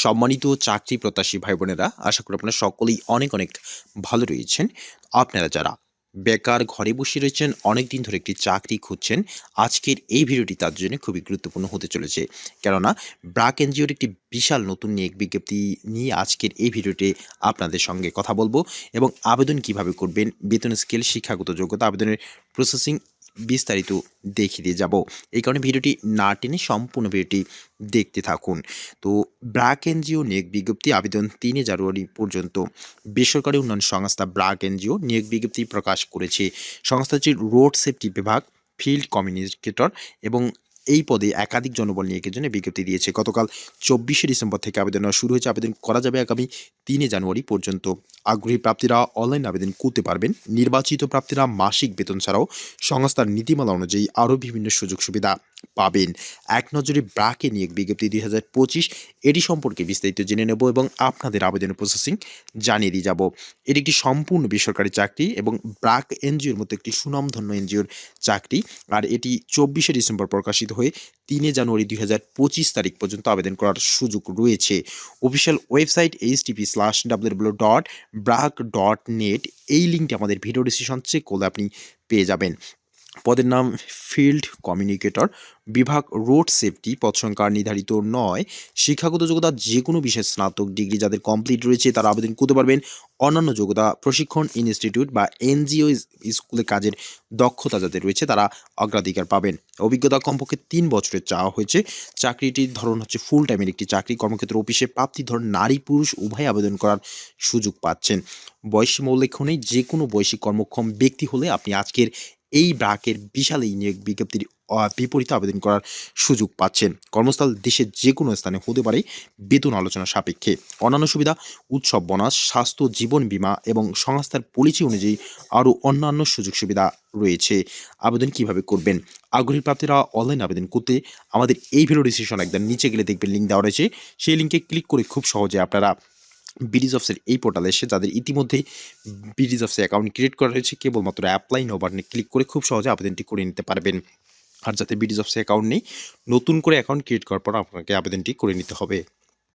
সম্মানিত চাকরি প্রত্যাশী ভাই বোনেরা আশা করি আপনারা সকলেই অনেক অনেক ভালো রয়েছেন। আপনারা যারা বেকার ঘরে বসে রয়েছেন অনেক দিন ধরে একটি চাকরি খুঁজছেন, আজকের এই ভিডিওটি তার জন্য খুবই গুরুত্বপূর্ণ হতে চলেছে। কেননা, ব্রাক এনজিওর একটি বিশাল নতুন নিয়োগ বিজ্ঞপ্তি নিয়ে আজকের এই ভিডিওতে আপনাদের সঙ্গে কথা বলব এবং আবেদন কীভাবে করবেন, বেতন স্কেল, শিক্ষাগত যোগ্যতা, আবেদনের প্রসেসিং বিস্তারিত দেখিয়ে দিয়ে যাব। এই কারণে ভিডিওটি না টেনে সম্পূর্ণ ভিডিওটি দেখতে থাকুন। তো ব্রাক এনজিও নিয়োগ বিজ্ঞপ্তি আবেদন তিনে জানুয়ারি পর্যন্ত। বেসরকারি উন্নয়ন সংস্থা ব্রাক এনজিও নিয়োগ বিজ্ঞপ্তি প্রকাশ করেছে। সংস্থাটি রোড সেফটি বিভাগ, ফিল্ড কমিউনিকেটর এবং এই পদে একাধিক জনবল নিয়োগের জন্য বিজ্ঞপ্তি দিয়েছে। গতকাল চব্বিশে ডিসেম্বর থেকে আবেদন শুরু হয়েছে। আবেদন করা যাবে আগামী তিনে জানুয়ারি পর্যন্ত। আগ্রহী প্রাপ্তিরা অনলাইন আবেদন করতে পারবেন। নির্বাচিত প্রাপ্তিরা মাসিক বেতন ছাড়াও সংস্থার নীতিমালা অনুযায়ী আরও বিভিন্ন সুযোগ সুবিধা পাবেন। এক নজরে ব্রাকে নিয়োগ বিজ্ঞপ্তি দুই হাজার পঁচিশ, এটি সম্পর্কে বিস্তারিত জেনে নেব এবং আপনাদের আবেদনের প্রসেসিং জানিয়ে দিয়ে যাব। এটি একটি সম্পূর্ণ বেসরকারি চাকরি এবং ব্রাক এনজিওর মতো একটি সুনামধন্য এনজিওর চাকরি। আর এটি চব্বিশে ডিসেম্বর প্রকাশিত হয়ে তিনে জানুয়ারি দুই হাজার পঁচিশ তারিখ পর্যন্ত আবেদন করার সুযোগ রয়েছে। Official website http slash dot BRAC dot net এই লিঙ্কটি আমাদের ভিডিও ডিসিশন চেক করলে আপনি পেয়ে যাবেন। পদের নাম ফিল্ড কমিউনিকেটর। বিভাগ রোড সেফটি, পদ সংখ্যা নির্ধারিত নয়। শিক্ষাগত যোগ্যতা যে কোনো বিশেষ স্নাতক ডিগ্রি যাদের কমপ্লিট রয়েছে তারা আবেদন করতে পারবেন। অন্যান্য যোগ্যতা প্রশিক্ষণ ইনস্টিটিউট বা এনজিও স্কুলে কাজের দক্ষতা যাদের রয়েছে তারা অগ্রাধিকার পাবেন। অভিজ্ঞতা কমপক্ষে তিন বছরের চাওয়া হয়েছে। চাকরিটির ধরন হচ্ছে ফুল টাইমের একটি চাকরি। কর্মক্ষেত্র অফিসে প্রাপ্তি ধরন নারী পুরুষ উভয় আবেদন করার সুযোগ পাচ্ছেন। বয়সীমা উল্লেখ নেই। যে কোনো বয়সী কর্মক্ষম ব্যক্তি হলে আপনি আজকের এই ব্রাকের বিশাল এই নিয়োগ বিজ্ঞপ্তির বিপরীতে আবেদন করার সুযোগ পাচ্ছেন কর্মস্থল দেশের যে কোনো স্থানে হতে পারে বেতন আলোচনা সাপেক্ষে। অন্যান্য সুবিধা, উৎসব বোনাস, স্বাস্থ্য, জীবন বীমা এবং সংস্থার পলিসি অনুযায়ী আরও অন্যান্য সুযোগ সুবিধা রয়েছে। আবেদন কীভাবে করবেন? আগ্রহী প্রাপ্তিরা অনলাইন আবেদন করতে আমাদের এই ভিডিও ডিসিশন একদম নিচে গেলে দেখবেন লিঙ্ক দেওয়া রয়েছে। সেই লিঙ্কে ক্লিক করে খুব সহজে আপনারা বিডিজ অফসের এই পোর্টালে এসে যাদের ইতিমধ্যেই বিডিজ অফসে অ্যাকাউন্ট ক্রিয়েট করা হয়েছে। কেবলমাত্র অ্যাপ্লাই নো বাটনে ক্লিক করে খুব সহজে আবেদনটি করে নিতে পারবেন। আর যাতে বিডিজ অফসে অ্যাকাউন্ট নেই, নতুন করে অ্যাকাউন্ট ক্রিয়েট করার পর আপনাকে আবেদনটি করে নিতে হবে।